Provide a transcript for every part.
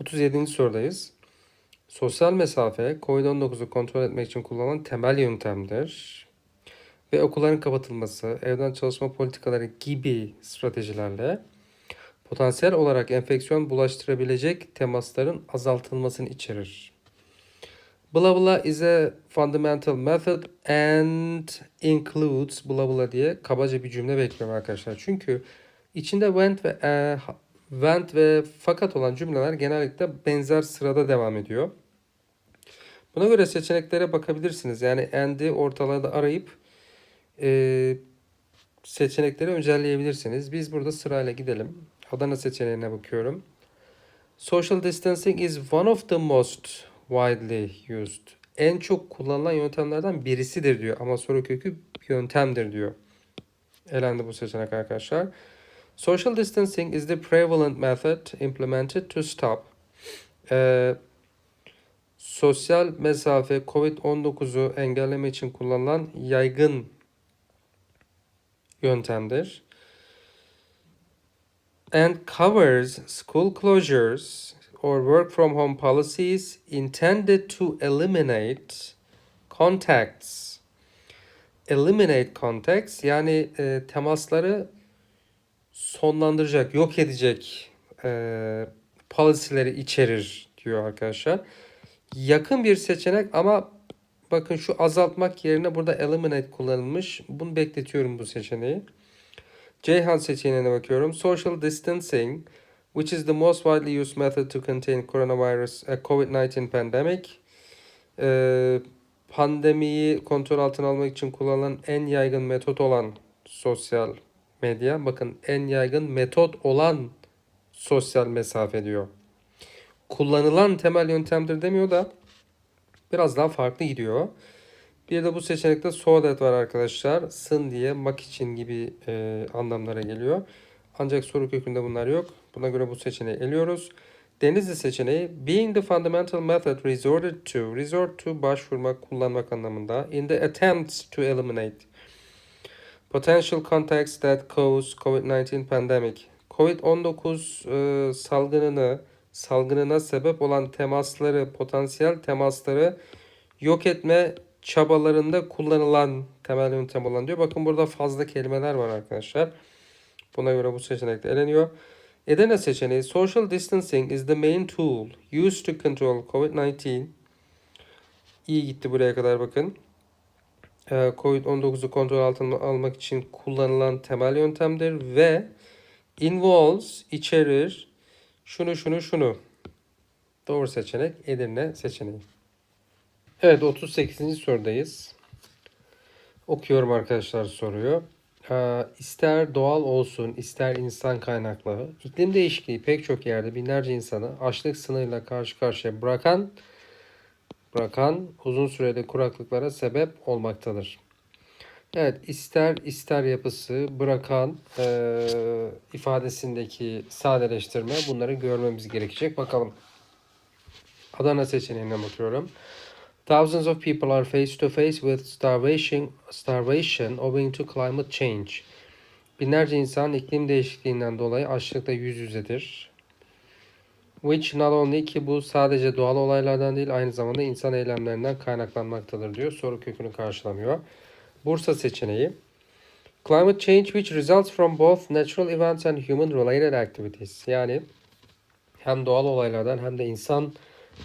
37. sorudayız. Sosyal mesafe COVID-19'u kontrol etmek için kullanılan temel yöntemdir. Ve okulların kapatılması, evden çalışma politikaları gibi stratejilerle potansiyel olarak enfeksiyon bulaştırabilecek temasların azaltılmasını içerir. Blah blah is a fundamental method and includes blah blah diye kabaca bir cümle bekliyorum arkadaşlar. Çünkü içinde went ve e, went ve fakat olan cümleler genellikle benzer sırada devam ediyor. Buna göre seçeneklere bakabilirsiniz. Yani and'i ortalarda arayıp e, seçenekleri öncelleyebilirsiniz. Biz burada sırayla gidelim. Adana seçeneğine bakıyorum. Social distancing is one of the most widely used. En çok kullanılan yöntemlerden birisidir diyor. Ama soru kökü yöntemdir diyor. Elendi bu seçenek arkadaşlar. Social distancing is the prevalent method implemented to stop. Ee, sosyal mesafe COVID-19'u engelleme için kullanılan yaygın yöntemdir. And covers school closures or work from home policies intended to eliminate contacts. Eliminate contacts yani e, temasları sonlandıracak, yok edecek e, policy'leri içerir diyor arkadaşlar. Yakın bir seçenek ama bakın şu azaltmak yerine burada eliminate kullanılmış. Bunu bekletiyorum bu seçeneği. Ceyhan seçeneğine bakıyorum. Social distancing, which is the most widely used method to contain coronavirus, uh, COVID-19 pandemic. Ee, pandemiyi kontrol altına almak için kullanılan en yaygın metot olan sosyal medya. Bakın en yaygın metot olan sosyal mesafe diyor. Kullanılan temel yöntemdir demiyor da biraz daha farklı gidiyor. Bir de bu seçenekte so that var arkadaşlar. Sın diye, mak için gibi e, anlamlara geliyor. Ancak soru kökünde bunlar yok. Buna göre bu seçeneği eliyoruz. Denizli seçeneği being the fundamental method resorted to, resort to başvurmak, kullanmak anlamında. In the attempts to eliminate potential contacts that cause COVID-19 pandemic. COVID-19 e, salgınını, salgınına sebep olan temasları, potansiyel temasları yok etme çabalarında kullanılan temel yöntem olan diyor. Bakın burada fazla kelimeler var arkadaşlar. Buna göre bu seçenek de eleniyor. Edirne seçeneği social distancing is the main tool used to control COVID-19. İyi gitti buraya kadar bakın. Ee, Covid-19'u kontrol altına almak için kullanılan temel yöntemdir ve involves içerir şunu şunu şunu. Doğru seçenek Edirne seçeneği. Evet 38. sorudayız. Okuyorum arkadaşlar soruyu. Ee, ister doğal olsun, ister insan kaynaklı, iklim değişikliği pek çok yerde binlerce insanı açlık sınırıyla karşı karşıya bırakan bırakan uzun süreli kuraklıklara sebep olmaktadır. Evet, ister ister yapısı bırakan e, ifadesindeki sadeleştirme bunları görmemiz gerekecek. Bakalım. Adana seçeneğine bakıyorum. Thousands of people are face to face with starvation, starvation owing to climate change. Binlerce insan iklim değişikliğinden dolayı açlıkla yüz yüzedir. Which not only ki bu sadece doğal olaylardan değil aynı zamanda insan eylemlerinden kaynaklanmaktadır diyor. Soru kökünü karşılamıyor. Bursa seçeneği. Climate change which results from both natural events and human related activities. Yani hem doğal olaylardan hem de insan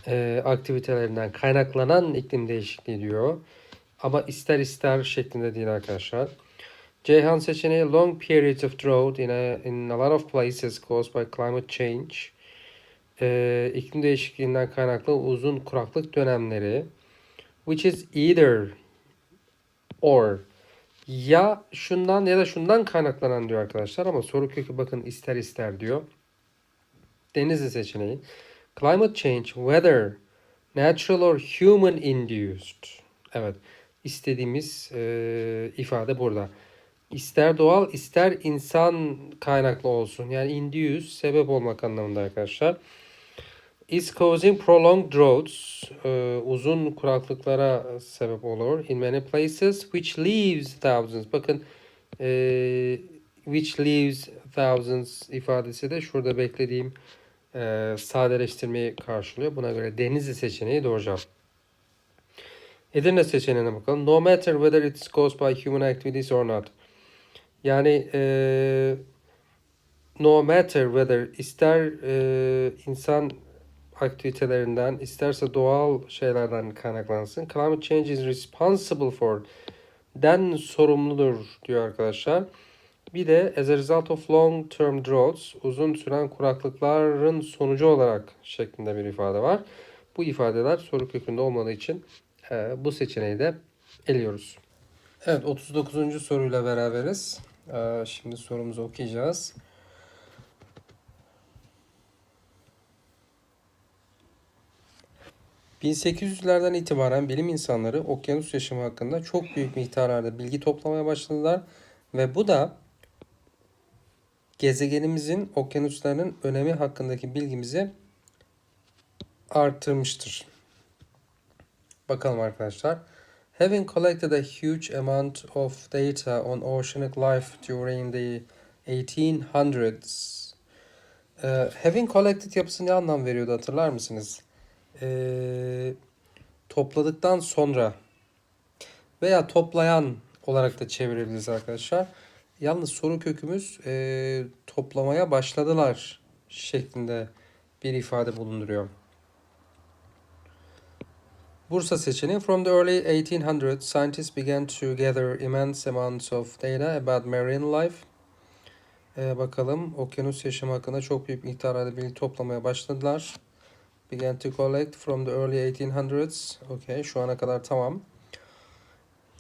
e, aktivitelerinden kaynaklanan iklim değişikliği diyor. Ama ister ister şeklinde değil arkadaşlar. Ceyhan seçeneği long periods of drought in a, in a lot of places caused by climate change. E, iklim değişikliğinden kaynaklı uzun kuraklık dönemleri. Which is either or ya şundan ya da şundan kaynaklanan diyor arkadaşlar ama soru kökü bakın ister ister diyor. Denizli seçeneği. Climate change, whether natural or human induced. Evet, istediğimiz e, ifade burada. İster doğal, ister insan kaynaklı olsun. Yani induce, sebep olmak anlamında arkadaşlar. Is causing prolonged droughts, e, uzun kuraklıklara sebep olur. In many places, which leaves thousands. Bakın, e, which leaves thousands ifadesi de şurada beklediğim e, sadeleştirmeyi karşılıyor. Buna göre Denizli seçeneği doğru cevap. Edirne seçeneğine bakalım. No matter whether it's caused by human activities or not. Yani e, no matter whether ister e, insan aktivitelerinden isterse doğal şeylerden kaynaklansın. Climate change is responsible for den sorumludur diyor arkadaşlar. Bir de as a result of long term droughts uzun süren kuraklıkların sonucu olarak şeklinde bir ifade var. Bu ifadeler soru kökünde olmadığı için e, bu seçeneği de eliyoruz. Evet 39. soruyla beraberiz. E, şimdi sorumuzu okuyacağız. ...1800'lerden itibaren bilim insanları okyanus yaşamı hakkında çok büyük miktarlarda bilgi toplamaya başladılar ve bu da gezegenimizin okyanuslarının önemi hakkındaki bilgimizi artırmıştır. Bakalım arkadaşlar. Having collected a huge amount of data on oceanic life during the 1800s. Ee, having collected yapısı ne anlam veriyordu hatırlar mısınız? Ee, topladıktan sonra veya toplayan olarak da çevirebiliriz arkadaşlar. Yalnız soru kökümüz e, toplamaya başladılar şeklinde bir ifade bulunduruyor. Bursa seçeneği From the early 1800s, scientists began to gather immense amounts of data about marine life. Ee, bakalım okyanus yaşamı hakkında çok büyük miktarlarda bilgi toplamaya başladılar. Began to collect from the early 1800s. Okay, şu ana kadar tamam.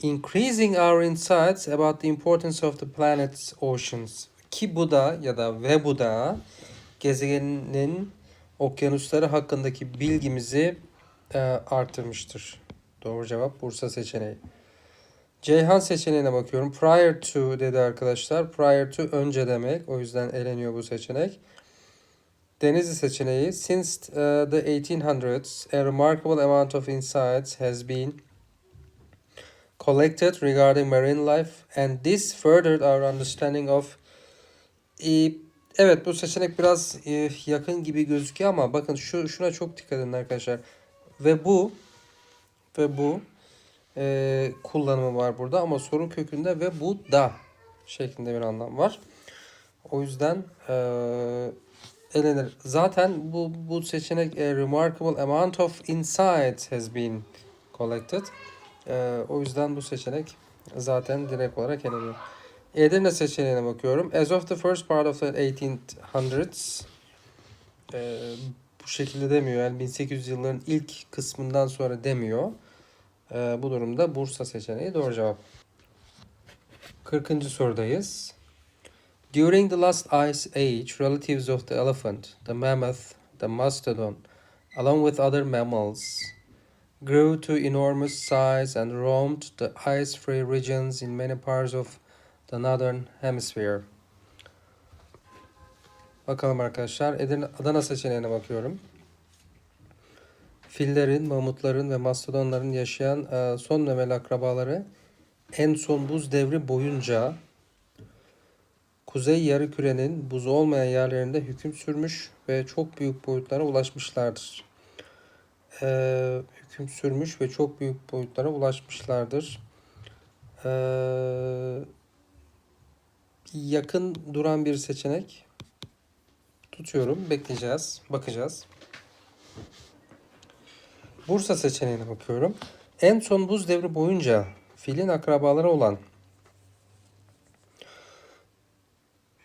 Increasing our insights about the importance of the planet's oceans. Ki bu da ya da ve bu da gezegenin okyanusları hakkındaki bilgimizi e, artırmıştır. Doğru cevap Bursa seçeneği. Ceyhan seçeneğine bakıyorum. Prior to dedi arkadaşlar. Prior to önce demek. O yüzden eleniyor bu seçenek. Denizli seçeneği. Since uh, the 1800s, a remarkable amount of insights has been collected regarding marine life and this furthered our understanding of e, Evet bu seçenek biraz e, yakın gibi gözüküyor ama bakın şu şuna çok dikkat edin arkadaşlar. Ve bu ve bu e, kullanımı var burada ama soru kökünde ve bu da şeklinde bir anlam var. O yüzden e, elenir. Zaten bu bu seçenek a remarkable amount of insight has been collected. E, o yüzden bu seçenek zaten direkt olarak eleniyor. Edirne seçeneğine bakıyorum. As of the first part of the 1800s e, bu şekilde demiyor. Yani 1800 yılların ilk kısmından sonra demiyor. E, bu durumda Bursa seçeneği doğru cevap. 40. sorudayız. During the last ice age, relatives of the elephant, the mammoth, the mastodon, along with other mammals, grew to enormous size and roamed the ice-free regions in many parts of the northern hemisphere. Bakalım arkadaşlar. Edirne, Adana seçeneğine bakıyorum. Fillerin, mamutların ve mastodonların yaşayan e, son memeli akrabaları en son buz devri boyunca Kuzey Yarımküre'nin buz olmayan yerlerinde hüküm sürmüş ve çok büyük boyutlara ulaşmışlardır. Ee, hüküm sürmüş ve çok büyük boyutlara ulaşmışlardır. Ee, yakın duran bir seçenek tutuyorum. Bekleyeceğiz. Bakacağız. Bursa seçeneğine bakıyorum. En son buz devri boyunca filin akrabaları olan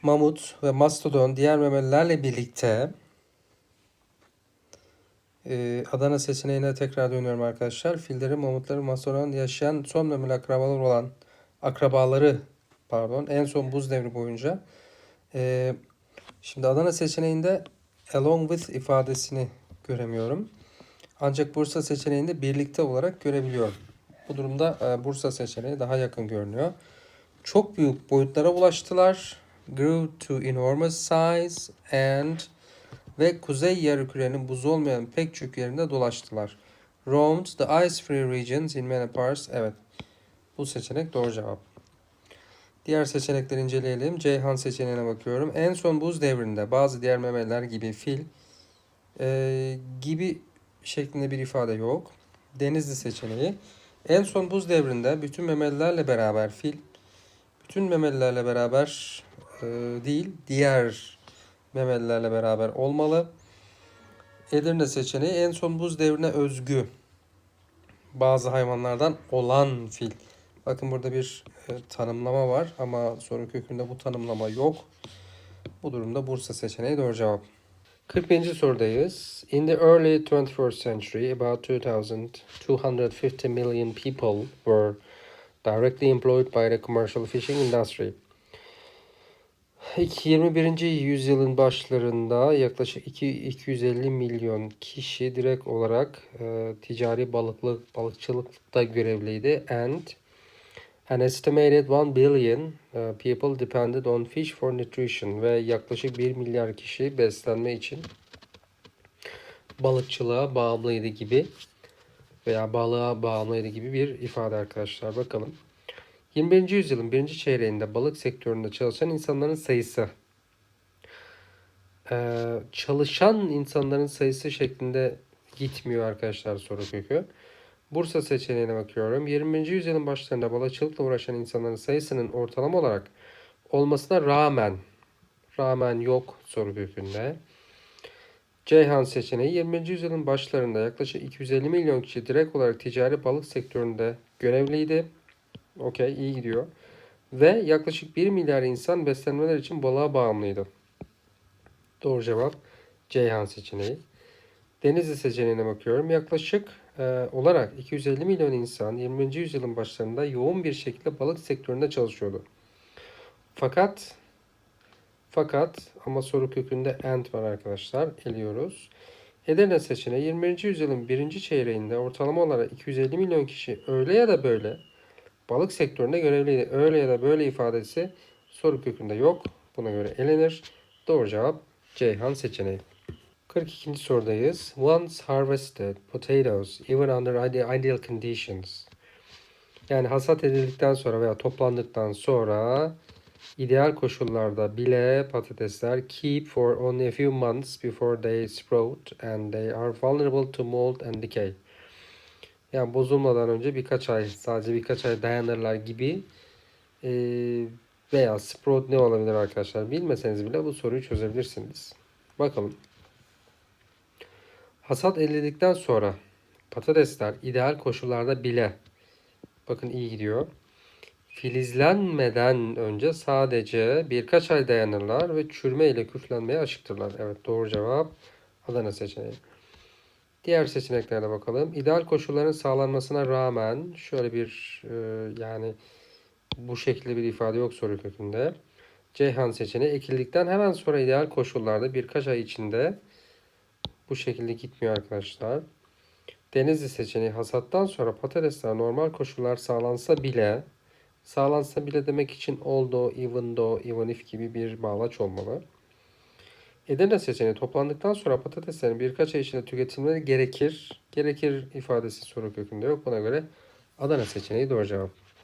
mamut ve mastodon diğer memelilerle birlikte e, Adana seçeneğine tekrar dönüyorum arkadaşlar. Fillerin, mamutların, mastodon yaşayan son memeli akrabalar olan akrabaları pardon en son buz devri boyunca e, şimdi Adana seçeneğinde along with ifadesini göremiyorum. Ancak Bursa seçeneğinde birlikte olarak görebiliyorum. Bu durumda e, Bursa seçeneği daha yakın görünüyor. Çok büyük boyutlara ulaştılar. Grew to enormous size and ve kuzey yarımkürenin buz olmayan pek çok yerinde dolaştılar. Roamed the ice-free regions in many parts. Evet. Bu seçenek doğru cevap. Diğer seçenekleri inceleyelim. Ceyhan seçeneğine bakıyorum. En son buz devrinde bazı diğer memeliler gibi fil Ee, gibi şeklinde bir ifade yok. Denizli seçeneği. En son buz devrinde bütün memelilerle beraber fil, bütün memelilerle beraber e, değil, diğer memelilerle beraber olmalı. Edirne seçeneği en son buz devrine özgü bazı hayvanlardan olan fil. Bakın burada bir e, tanımlama var ama soru kökünde bu tanımlama yok. Bu durumda Bursa seçeneği doğru cevap. 41. sorudayız. In the early 21st century, about 2,250 million people were directly employed by the commercial fishing industry. İlk 21. yüzyılın başlarında yaklaşık 2 250 milyon kişi direkt olarak e, ticari balıklık balıkçılıkta görevliydi and an estimated 1 billion uh, people depended on fish for nutrition ve yaklaşık 1 milyar kişi beslenme için balıkçılığa bağımlıydı gibi veya balığa bağımlıydı gibi bir ifade arkadaşlar. Bakalım. 21. yüzyılın birinci çeyreğinde balık sektöründe çalışan insanların sayısı Ee, çalışan insanların sayısı şeklinde gitmiyor arkadaşlar soru kökü. Bursa seçeneğine bakıyorum. 20. yüzyılın başlarında balıkçılıkla uğraşan insanların sayısının ortalama olarak olmasına rağmen rağmen yok soru kökünde. Ceyhan seçeneği 20. yüzyılın başlarında yaklaşık 250 milyon kişi direkt olarak ticari balık sektöründe görevliydi. Okey iyi gidiyor. Ve yaklaşık 1 milyar insan beslenmeler için balığa bağımlıydı. Doğru cevap Ceyhan seçeneği. Denizli seçeneğine bakıyorum. Yaklaşık e, olarak 250 milyon insan 20. yüzyılın başlarında yoğun bir şekilde balık sektöründe çalışıyordu. Fakat fakat ama soru kökünde and var arkadaşlar. Eliyoruz. Edirne seçeneği 20. yüzyılın birinci çeyreğinde ortalama olarak 250 milyon kişi öyle ya da böyle balık sektöründe görevliydi. Öyle ya da böyle ifadesi soru kökünde yok. Buna göre elenir. Doğru cevap Ceyhan seçeneği. 42. sorudayız. Once harvested potatoes even under ide- ideal conditions. Yani hasat edildikten sonra veya toplandıktan sonra ideal koşullarda bile patatesler keep for only a few months before they sprout and they are vulnerable to mold and decay. Yani bozulmadan önce birkaç ay, sadece birkaç ay dayanırlar gibi e, veya sprout ne olabilir arkadaşlar bilmeseniz bile bu soruyu çözebilirsiniz. Bakalım. Hasat edildikten sonra patatesler ideal koşullarda bile bakın iyi gidiyor. Filizlenmeden önce sadece birkaç ay dayanırlar ve çürüme ile küflenmeye açıktırlar. Evet doğru cevap Adana seçeneği. Diğer seçeneklere bakalım. İdeal koşulların sağlanmasına rağmen şöyle bir e, yani bu şekilde bir ifade yok soru kökünde. Ceyhan seçeneği ekildikten hemen sonra ideal koşullarda birkaç ay içinde bu şekilde gitmiyor arkadaşlar. Denizli seçeneği hasattan sonra patatesler normal koşullar sağlansa bile sağlansa bile demek için oldu, even though, even if gibi bir bağlaç olmalı. Edirne seçeneği toplandıktan sonra patateslerin birkaç ay içinde tüketilmeleri gerekir. Gerekir ifadesi soru kökünde yok. Buna göre Adana seçeneği doğru cevap.